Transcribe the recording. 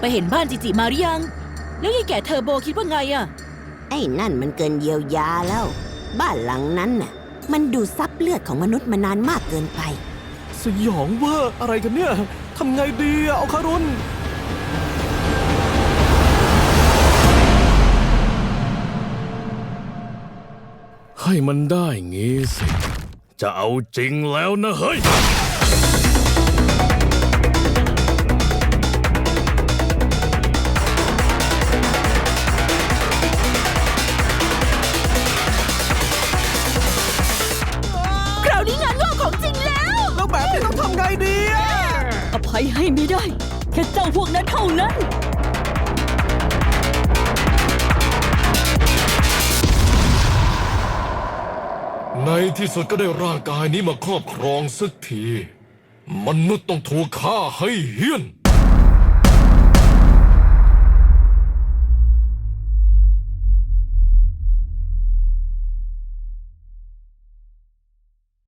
ไปเห็นบ้านจิจิมาหรือยัง แล้วยายแก่เทอร์โบคิดว่าไงอะไอ้นั่นมันเกินเยียวยาแล้ว บ้านหลังนั้นน่ะ มันดูดซับเลือดของมนุษย์มานานมากเกินไป สยองเวอร์อะไรกันเนี่ยทำไงดีอะเอาคารุนให้มันได้งี้สิ จะเอาจริงแล้วนะเฮ้ย ดีอะอภัยให้ไม่ได้ แค่เจ้าพวกนั้นเท่านั้น ในที่สุดก็ได้ร่างกายนี้มาครอบครองสักที มนุษย์ต้องถูกฆ่าให้เหี้ยน